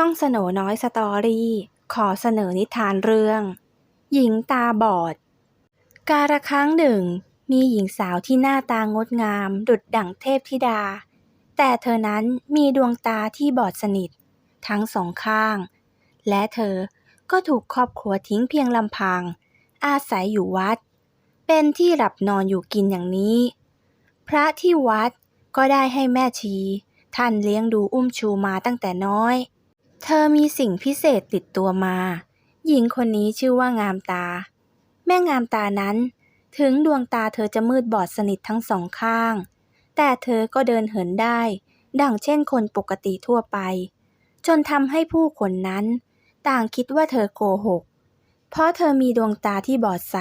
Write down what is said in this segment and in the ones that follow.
ช่องสโนน้อยสตอรี่ ขอเสนอนิทานเรื่อง หญิงตาบอด กาละครั้งหนึ่ง มีหญิงสาวที่หน้าตางดงาม ดุจดั่งเทพธิดา แต่เธอนั้นมีดวงตาที่บอดสนิท ทั้งสองข้าง และเธอก็ถูกครอบครัวทิ้งเพียงลำพัง อาศัยอยู่วัด เป็นที่หลับนอนอยู่กินอย่างนี้ พระที่วัดก็ได้ให้แม่ชีท่านเลี้ยงดูอุ้มชูมาตั้งแต่น้อย เธอมีสิ่งพิเศษติดตัวมา หญิงคนนี้ชื่อว่างามตา แม่งามตานั้น ถึงดวงตาเธอจะมืดบอดสนิททั้งสองข้าง แต่เธอก็เดินเหินได้ ดังเช่นคนปกติทั่วไป จนทำให้ผู้คนนั้น ต่างคิดว่าเธอโกหก เพราะเธอมีดวงตาที่บอดใส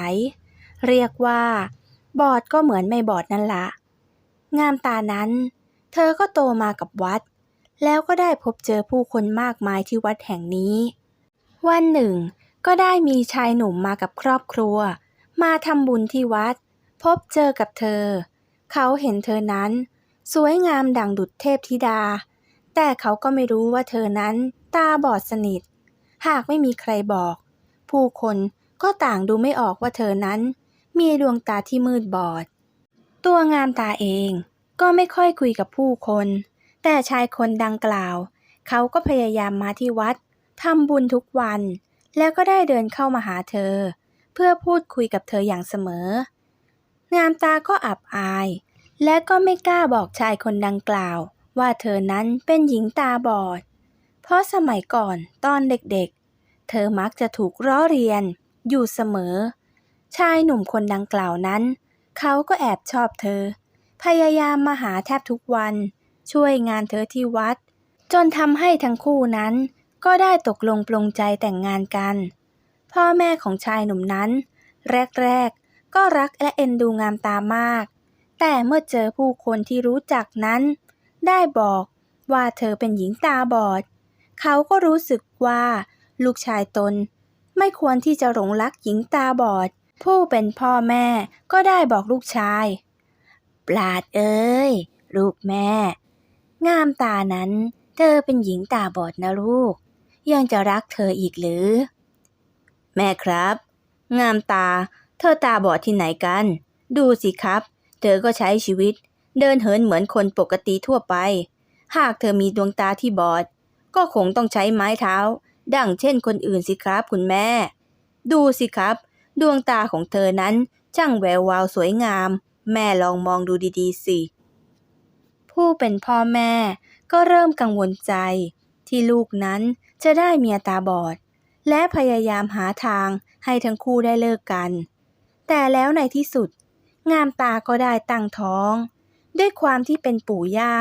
เรียกว่า บอดก็เหมือนไม่บอดนั่นละ งามตานั้น เธอก็โตมากับวัด แล้วก็ได้พบเจอผู้คนมากมายที่วัดแห่งนี้ วันหนึ่ง ก็ได้มีชายหนุ่มมากับครอบครัว มาทำบุญที่วัด พบเจอกับเธอ เขาเห็นเธอนั้น สวยงามดังดุจเทพธิดา แต่เขาก็ไม่รู้ว่าเธอนั้นตาบอดสนิท หากไม่มีใครบอก ผู้คนก็ต่างดูไม่ออกว่าเธอนั้น มีดวงตาที่มืดบอด ตัวงามตาเองก็ไม่ค่อยคุยกับผู้คน แต่ชายคนดังกล่าว เขาก็พยายามมาที่วัดทำบุญทุกวัน แล้วก็ได้เดินเข้ามาหาเธอ เพื่อพูดคุยกับเธออย่างเสมอ งามตาก็อับอาย และก็ไม่กล้าบอกชายคนดังกล่าว ว่าเธอนั้นเป็นหญิงตาบอด เพราะสมัยก่อนตอนเด็กๆ เธอมักจะถูกล้อเรียน อยู่เสมอ ชายหนุ่มคนดังกล่าวนั้น เขาก็แอบชอบเธอ พยายามมาหาแทบทุกวัน ช่วยงานเธอที่วัด จนทำให้ทั้งคู่นั้น ก็ได้ตกลงปลงใจแต่งงานกัน พ่อแม่ของชายหนุ่มนั้น แรกๆ ก็รักและเอ็นดูงามตามาก แต่เมื่อเจอผู้คนที่รู้จักนั้น ได้บอกว่าเธอเป็นหญิงตาบอด เขาก็รู้สึกว่า ลูกชายตน ไม่ควรที่จะหลงรักหญิงตาบอด ผู้เป็นพ่อแม่ก็ได้บอกลูกชายปลาดเอ้ย ลูกแม่ งามตานั้น เธอเป็นหญิงตาบอดนะลูก ยังจะรักเธออีกหรือ แม่ครับ งามตา เธอตาบอดที่ไหนกัน ดูสิครับ เธอก็ใช้ชีวิต เดินเหินเหมือนคนปกติทั่วไป หากเธอมีดวงตาที่บอด ก็คงต้องใช้ไม้เท้า ดั่งเช่นคนอื่นสิครับคุณแม่ ดูสิครับ ดวงตาของเธอนั้นช่างแวววาวสวยงาม แม่ลองมองดูดีๆสิ ผู้เป็นพ่อแม่ ก็เริ่มกังวลใจ ที่ลูกนั้นจะได้เมียตาบอด และพยายามหาทางให้ทั้งคู่ได้เลิกกัน แต่แล้วในที่สุด งามตาก็ได้ตั้งท้อง ด้วยความที่เป็นปู่ย่า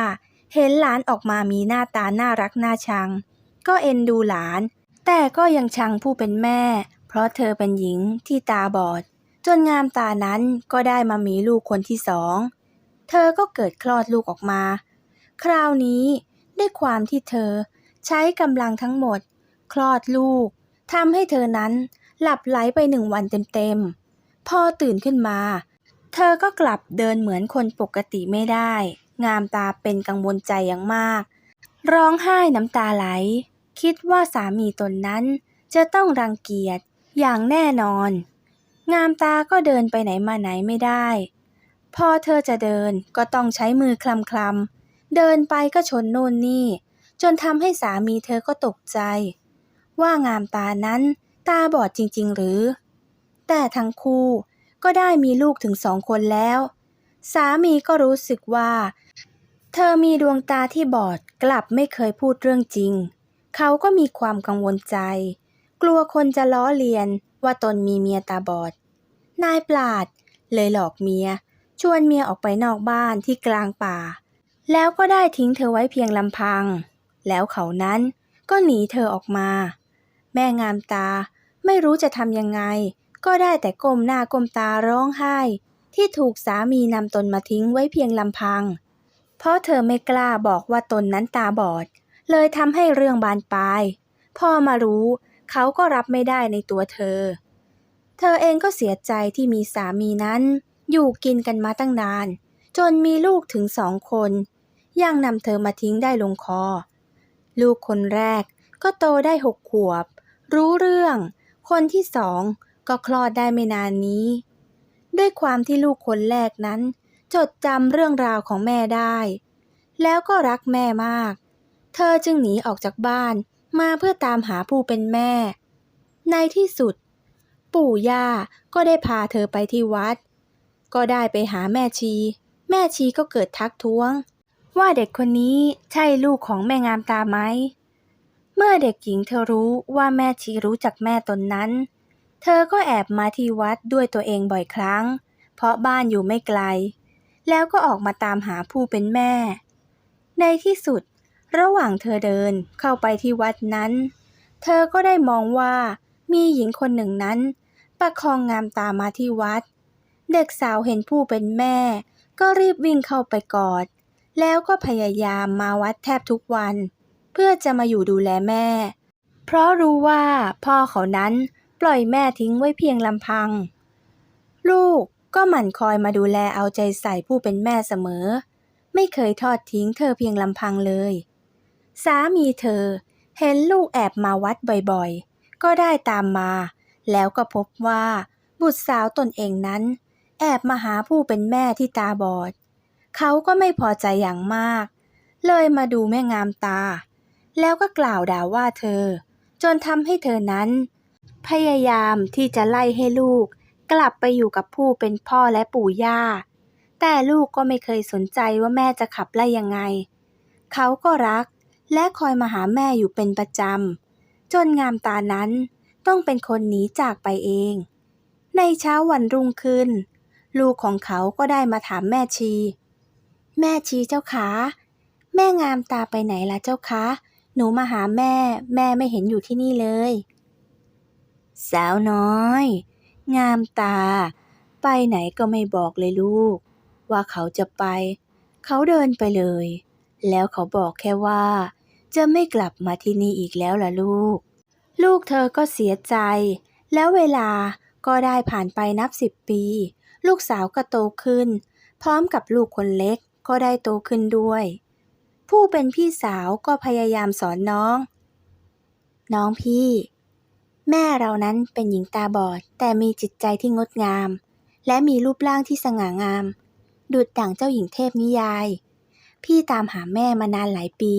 เห็นหลานออกมามีหน้าตาน่ารักน่าชัง ก็เอ็นดูหลาน แต่ก็ยังชังผู้เป็นแม่ เพราะเธอเป็นหญิงที่ตาบอด จนงามตานั้นก็ได้มามีลูกคนที่สอง เธอก็เกิดคลอดลูกออกมา คราวนี้ด้วยความที่เธอใช้กำลังทั้งหมด คลอดลูกทำให้เธอนั้นหลับไหลไปหนึ่งวันเต็มๆ พอตื่นขึ้นมา เธอก็กลับเดินเหมือนคนปกติไม่ได้ งามตาเป็นกังวลใจอย่างมาก ร้องไห้น้ำตาไหล คิดว่าสามีตนนั้นจะต้องรังเกียจอย่างแน่นอน งามตาก็เดินไปไหนมาไหนไม่ได้ พอเธอจะเดินก็ต้องใช้มือคลำคลำๆเดินไปก็ชนโน่นนี่ จนทำให้สามีเธอก็ตกใจ ว่างามตานั้น ตาบอดจริง ๆ หรือ แต่ทั้งคู่ก็ได้มีลูกถึงสองคนแล้ว สามีก็รู้สึกว่า เธอมีดวงตาที่บอดกลับไม่เคยพูดเรื่องจริง เขาก็มีความกังวลใจ กลัวคนจะล้อเลียนว่าตนมีเมียตาบอด นายปราดเลยหลอกเมีย ชวนเมียออกไปนอกบ้านที่กลางป่า แล้วก็ได้ทิ้งเธอไว้เพียงลำพัง แล้วเขานั้นก็หนีเธอออกมา แม่งามตาไม่รู้จะทำยังไง ก็ได้แต่ก้มหน้าก้มตาร้องไห้ ที่ถูกสามีนำตนมาทิ้งไว้เพียงลำพัง เพราะเธอไม่กล้าบอกว่าตนนั้นตาบอด เลยทำให้เรื่องบานปลายพ่อมารู้เขาก็รับไม่ได้ในตัวเธอ เธอเองก็เสียใจที่มีสามีนั้น อยู่กินกันมาตั้งนาน จนมีลูกถึงสองคน ยังนำเธอมาทิ้งได้ลงคอ ลูกคนแรกก็โตได้หกขวบ รู้เรื่อง คนที่สองก็คลอดได้ไม่นานนี้ ด้วยความที่ลูกคนแรกนั้น จดจำเรื่องราวของแม่ได้ แล้วก็รักแม่มาก เธอจึงหนีออกจากบ้านมาเพื่อตามหาผู้เป็นแม่ ในที่สุด ปู่ย่าก็ได้พาเธอไปที่วัด ก็ได้ไปหาแม่ชี แม่ชีก็เกิดทักท้วง ว่าเด็กคนนี้ใช่ลูกของแม่งามตาไหม เมื่อเด็กหญิงเธอรู้ว่าแม่ชีรู้จักแม่ตนนั้น เธอก็แอบมาที่วัดด้วยตัวเองบ่อยครั้ง เพราะบ้านอยู่ไม่ไกล แล้วก็ออกมาตามหาผู้เป็นแม่ ในที่สุด ระหว่างเธอเดินเข้าไปที่วัดนั้น เธอก็ได้มองว่ามีหญิงคนหนึ่งนั้น ประคองงามตามาที่วัด เด็กสาวเห็นผู้เป็นแม่ ก็รีบวิ่งเข้าไปกอด แล้วก็พยายามมาวัดแทบทุกวัน เพื่อจะมาอยู่ดูแลแม่ เพราะรู้ว่าพ่อเขานั้นปล่อยแม่ทิ้งไว้เพียงลำพัง ลูกก็หมั่นคอยมาดูแลเอาใจใส่ผู้เป็นแม่เสมอ ไม่เคยทอดทิ้งเธอเพียงลำพังเลย สามีเธอเห็นลูกแอบมาวัดบ่อยๆ ก็ได้ตามมา แล้วก็พบว่าบุตรสาวตนเองนั้น อบมาหาผู้เป็นแม่ที่ตาบอด เขาก็ไม่พอใจอย่างมาก เลยมาดูแม่งามตา แล้วก็กล่าวด่าว่าเธอ จนทำให้เธอนั้น พยายามที่จะไล่ให้ลูก กลับไปอยู่กับผู้เป็นพ่อและปู่ย่า แต่ลูกก็ไม่เคยสนใจว่าแม่จะขับไล่ยังไง เขาก็รักและคอยมาหาแม่อยู่เป็นประจำ จนงามตานั้นต้องเป็นคนหนีจากไปเอง ในเช้าวันรุ่งขึ้น ลูกของเขาก็ได้มาถามแม่ชี แม่ชีเจ้าขาแม่งามตาไปไหนล่ะเจ้าคะ หนูมาหาแม่ แม่ไม่เห็นอยู่ที่นี่เลย สาวน้อย งามตา ไปไหนก็ไม่บอกเลยลูก ว่าเขาจะไป เขาเดินไปเลย แล้วเขาบอกแค่ว่า จะไม่กลับมาที่นี่อีกแล้วล่ะลูก ลูกเธอก็เสียใจ แล้วเวลาก็ได้ผ่านไปนับสิบปี ลูกสาวก็โตขึ้น พร้อมกับลูกคนเล็กก็ได้โตขึ้นด้วย ผู้เป็นพี่สาวก็พยายามสอนน้อง น้องพี่ แม่เรานั้นเป็นหญิงตาบอด แต่มีจิตใจที่งดงาม และมีรูปร่างที่สง่างาม ดุจดั่งเจ้าหญิงเทพนิยาย พี่ตามหาแม่มานานหลายปี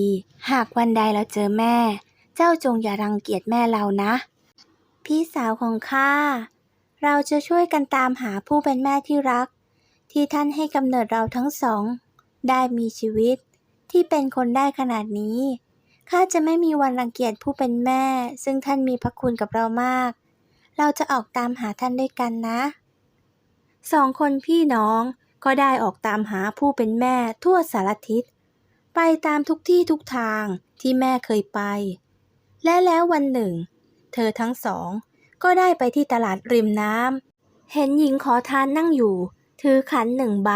หากวันใดเราเจอแม่ เจ้าจงอย่ารังเกียจแม่เรานะ พี่สาวของข้า เราจะช่วยกันตามหาผู้เป็นแม่ที่รัก ที่ท่านให้กำเนิดเราทั้งสอง ได้มีชีวิต ที่เป็นคนได้ขนาดนี้ข้าจะไม่มีวันรังเกียจผู้เป็นแม่ ซึ่งท่านมีพระคุณกับเรามาก เราจะออกตามหาท่านด้วยกันนะสองคนพี่น้องก็ได้ออกตามหาผู้เป็นแม่ทั่วสารทิศ ไปตามทุกที่ทุกทางที่แม่เคยไป และแล้ววันหนึ่ง เธอทั้งสอง ก็ได้ไปที่ตลาดริมน้ำเห็นหญิงขอทานนั่งอยู่ ถือขันหนึ่งใบ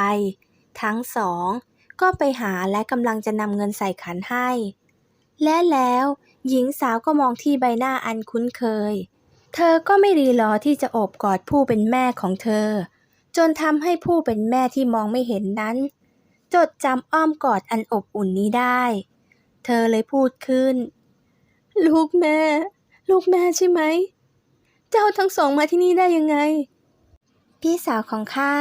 ทั้งสองก็ไปหาและกำลังจะนำเงินใส่ขันให้ และแล้วหญิงสาวก็มองที่ใบหน้าอันคุ้นเคย เธอก็ไม่รีรอที่จะโอบกอดผู้เป็นแม่ของเธอ จนทำให้ผู้เป็นแม่ที่มองไม่เห็นนั้น จดจำอ้อมกอดอันอบอุ่นนี้ได้ เธอเลยพูดขึ้น ลูกแม่ ลูกแม่ใช่ไหม เจ้าทั้งสองมาที่นี่ได้ยังไง พี่สาวของข้า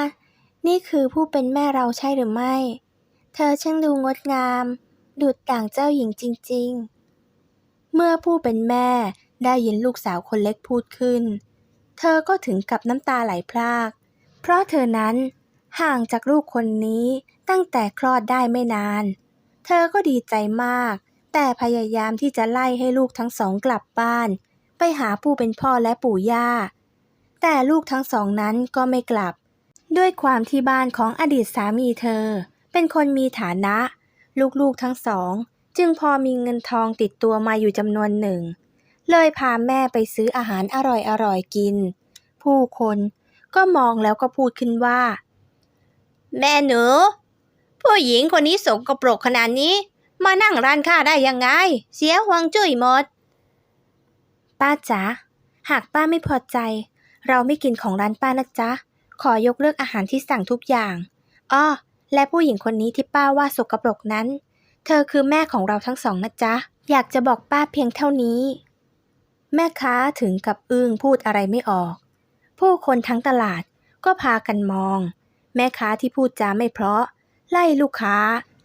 นี่คือผู้เป็นแม่เราใช่หรือไม่ เธอช่างดูงดงาม ดุจด่างเจ้าหญิงจริง ๆ เมื่อผู้เป็นแม่ได้ยินลูกสาวคนเล็กพูดขึ้น เธอก็ถึงกับน้ำตาไหลพราก เพราะเธอนั้นห่างจากลูกคนนี้ตั้งแต่คลอดได้ไม่นาน เธอก็ดีใจมาก แต่พยายามที่จะไล่ให้ลูกทั้งสองกลับบ้าน ไปหาผู้เป็นพ่อและปู่ย่า แต่ลูกทั้งสองนั้นก็ไม่กลับ ด้วยความที่บ้านของอดีตสามีเธอ เป็นคนมีฐานะ ลูกๆทั้งสอง จึงพอมีเงินทองติดตัวมาอยู่จำนวนหนึ่ง เลยพาแม่ไปซื้ออาหารอร่อยๆกิน ผู้คนก็มองแล้วก็พูดขึ้นว่า แม่หนู ผู้หญิงคนนี้สกปรกขนาดนี้ มานั่งร้านข้าได้ยังไง เสียหวังจุ้ยหมด ป้าจ๋าหากป้าไม่พอใจ เราไม่กินของร้านป้านะจ๊ะ ขอยกเลิกอาหารที่สั่งทุกอย่าง อ้อ และผู้หญิงคนนี้ที่ป้าว่าสกปรกนั้น เธอคือแม่ของเราทั้งสองนะจ๊ะ อยากจะบอกป้าเพียงเท่านี้ แม่ค้าถึงกับอึ้งพูดอะไรไม่ออก ผู้คนทั้งตลาดก็พากันมอง แม่ค้าที่พูดจาไม่เพราะ ไล่ลูกค้า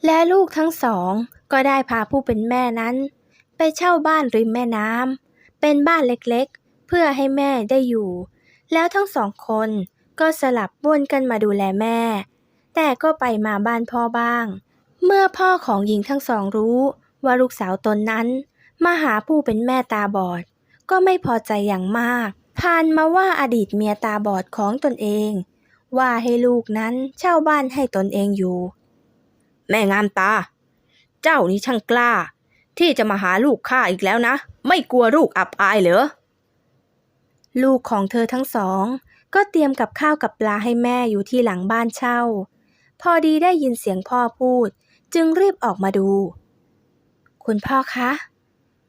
และลูกทั้งสอง ก็ได้พาผู้เป็นแม่นั้น ไปเช่าบ้านริมแม่น้ำ เป็นบ้านเล็กๆ เพื่อให้แม่ได้อยู่ แล้วทั้งสองคนก็สลับวนกันมาดูแลแม่ แต่ก็ไปมาบ้านพ่อบ้าง เมื่อพ่อของหญิงทั้งสองรู้ว่าลูกสาวตนนั้น มาหาผู้เป็นแม่ตาบอด ก็ไม่พอใจอย่างมาก พานมาว่าอดีตเมียตาบอดของตนเอง ว่าให้ลูกนั้นเช่าบ้านให้ตนเองอยู่ แม่งามตา เจ้านี่ช่างกล้า ที่จะมาหาลูกข้าอีกแล้วนะ ไม่กลัวลูกอับอายเหรอ ลูกของเธอทั้งสอง ก็เตรียมกับข้าวกับปลาให้แม่อยู่ที่หลังบ้านเช่า พอดีได้ยินเสียงพ่อพูด จึงรีบออกมาดู คุณพ่อคะ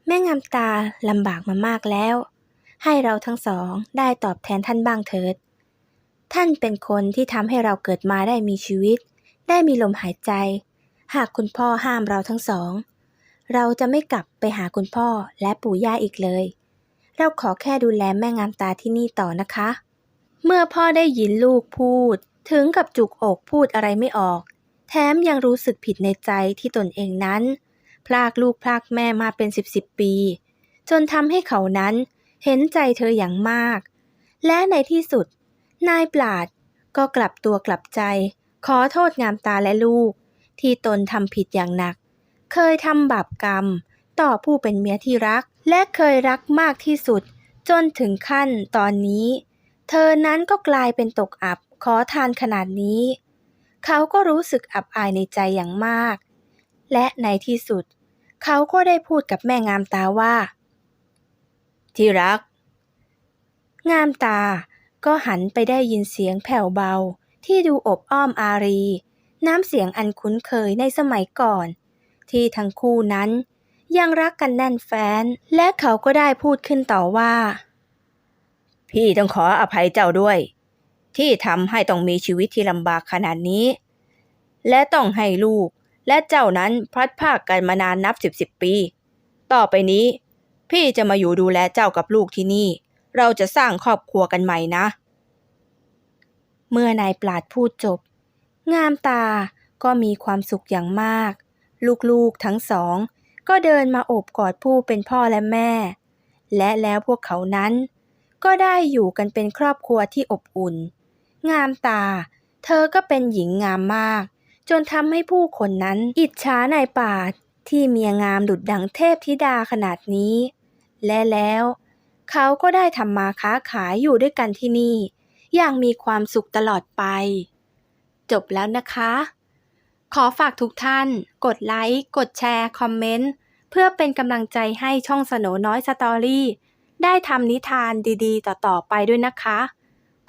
แม่งามตาลำบากมามากแล้ว ให้เราทั้งสองได้ตอบแทนท่านบ้างเถิด ท่านเป็นคนที่ทำให้เราเกิดมาได้มีชีวิต ได้มีลมหายใจ หากคุณพ่อห้ามเราทั้งสอง เราจะไม่กลับไปหาคุณพ่อและปู่ย่าอีกเลย เราขอแค่ดูแลแม่งามตาที่นี่ต่อนะคะ เมื่อพ่อได้ยินลูกพูด ถึงกับจุกอกพูดอะไรไม่ออก แถมยังรู้สึกผิดในใจที่ตนเองนั้น พลากลูกพลากแม่มาเป็นสิบสิบปี จนทำให้เขานั้นเห็นใจเธออย่างมาก และในที่สุด นายปราดก็กลับตัวกลับใจ ขอโทษงามตาและลูก ที่ตนทำผิดอย่างหนัก เคยทำบาปกรรม ต่อผู้เป็นเมียที่รัก และเคยรักมากที่สุด จนถึงขั้นตอนนี้ เธอนั้นก็กลายเป็นตกอับขอทานขนาดนี้ เขาก็รู้สึกอับอายในใจอย่างมาก และในที่สุด เขาก็ได้พูดกับแม่งามตาว่า ที่รัก งามตาก็หันไปได้ยินเสียงแผ่วเบา ที่ดูอบอ้อมอารี น้ำเสียงอันคุ้นเคยในสมัยก่อน ที่ทั้งคู่นั้น ยังรักกันแน่นแฟ้น และเขาก็ได้พูดขึ้นต่อว่า พี่ต้องขออภัยเจ้าด้วย ที่ทำให้ต้องมีชีวิตที่ลำบากขนาดนี้ และต้องให้ลูกและเจ้านั้นพลัดพรากกันมานานนับสิบสิบปี ต่อไปนี้ พี่จะมาอยู่ดูแลเจ้ากับลูกที่นี่ เราจะสร้างครอบครัวกันใหม่นะ เมื่อนายปราดพูดจบ งามตาก็มีความสุขอย่างมาก ลูกๆทั้งสอง ก็เดินมาโอบกอดผู้เป็นพ่อและแม่ และแล้วพวกเขานั้น ก็ได้อยู่กันเป็นครอบครัวที่อบอุ่น งามตา เธอก็เป็นหญิงงามมาก จนทำให้ผู้คนนั้นอิจฉานายปราที่เมียงามดุดดังเทพธิดาขนาดนี้ และแล้วเขาก็ได้ทำมาค้าขายอยู่ด้วยกันที่นี่ อย่างมีความสุขตลอดไป จบแล้วนะคะ ขอฝากทุกท่าน กดไลค์ กดแชร์ คอมเมนต์ เพื่อเป็นกำลังใจให้ช่องสโนน้อยสตอรี่ได้ทำนิทานดีๆ ต่อๆไปด้วยนะคะ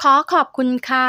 ขอขอบคุณค่ะ